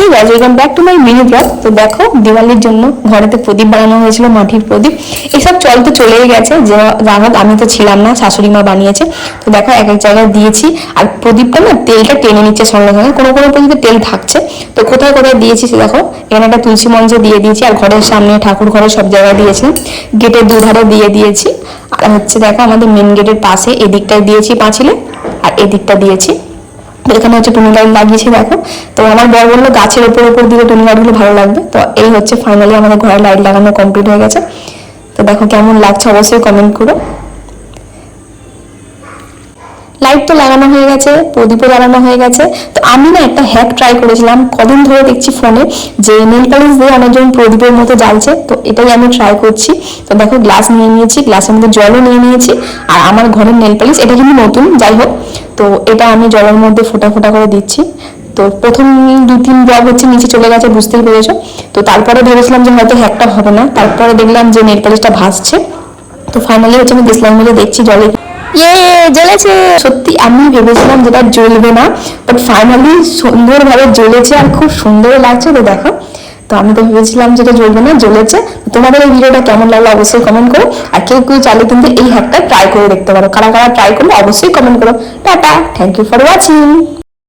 Hey guys welcome back to my mini blog তো দেখো, দিওয়ালির জন্য ঘরেতে প্রদীপ বানানো হয়েছিল, মাটির প্রদীপ। এসব চল তো চলেই গেছে। যে রাহাত আমি তো ছিলাম না, শাশুড়ি মা বানিয়েছে। তো দেখো, এক এক জায়গায় দিয়েছি। আর প্রদীপটা না তেলটা টেনে নিচ্ছে সঙ্গে সঙ্গে। কোনো কোনো প্রদীপে তেল থাকছে। তো কোথায় কোথায় দিয়েছি দেখো, এখানে একটা তুলসী মঞ্চে দিয়ে দিয়েছি। আর ঘরের সামনে ঠাকুর ঘরে সব জায়গায় দিয়েছি। গেটের দুধারে দিয়ে দিয়েছি। আর হচ্ছে দেখো, আমাদের মেন গেটের পাশে এদিকটায় দিয়েছি পাঁচিলে। আর এদিকটা দিয়েছি। এখানে হচ্ছে টুনি লাইট লাগিয়েছি, দেখো। তো আমার বর বলল, গাছের ওপর ওপর দিকে টুনি লাইটগুলো ভালো লাগবে। তো এই হচ্ছে ফাইনালি আমাদের ঘরে লাইট লাগানো কমপ্লিট হয়ে গেছে। তো দেখো কেমন লাগছে, অবশ্যই কমেন্ট করো। লাইট তো লাগানো হয়ে গেছে, প্রদীপও লাগানো হয়ে গেছে। তো আমি না একটা হ্যাক ট্রাই করেছিলাম, কদিন ধরে দেখছি ফোনে যে নেল পালিশ দিয়ে অনেকজন প্রদীপের মতো জ্বালছে। তো এটাই আমি ট্রাই করছি। তো দেখো গ্লাস নিয়ে নিয়েছি গ্লাসের মধ্যে জলও নিয়ে নিয়েছি। আর আমার ঘরের নেল পালিশ এটা কিন্তু নতুন, যাই হোক। তো এটা আমি জলের মধ্যে ফোটা ফোটা করে দিচ্ছি। তো প্রথম দু তিন ড্রপ হচ্ছে নিচে চলে গেছে, বুঝতেই পেরেছ। তো তারপরে ভেবেছিলাম যে হয়তো হ্যাকটা হবে না। তারপরে দেখলাম যে নেল পালিশটা ভাসছে। তো ফাইনালি হচ্ছে আমি দেশলাম বলে দেখছি জলে ইয়ে জ্বলেছে। সত্যি, আমি ভেবেছিলাম যেটা জ্বলবে না বাট ফাইনালি সুন্দরভাবে জ্বলেছে আর খুব সুন্দর লাগছে তো দেখো। তো আমি তো ভেবেছিলাম যেটা জ্বলবে না, জ্বলেছে। তোমাদের এই ভিডিওটা কেমন লাগল অবশ্যই কমেন্ট করো, আর কেউ কেউ চাইলে কিন্তু এই হ্যাকটা ট্রাই করে দেখতে পারো। কারা কারা ট্রাই করলে অবশ্যই কমেন্ট করো। Tata thank you for watching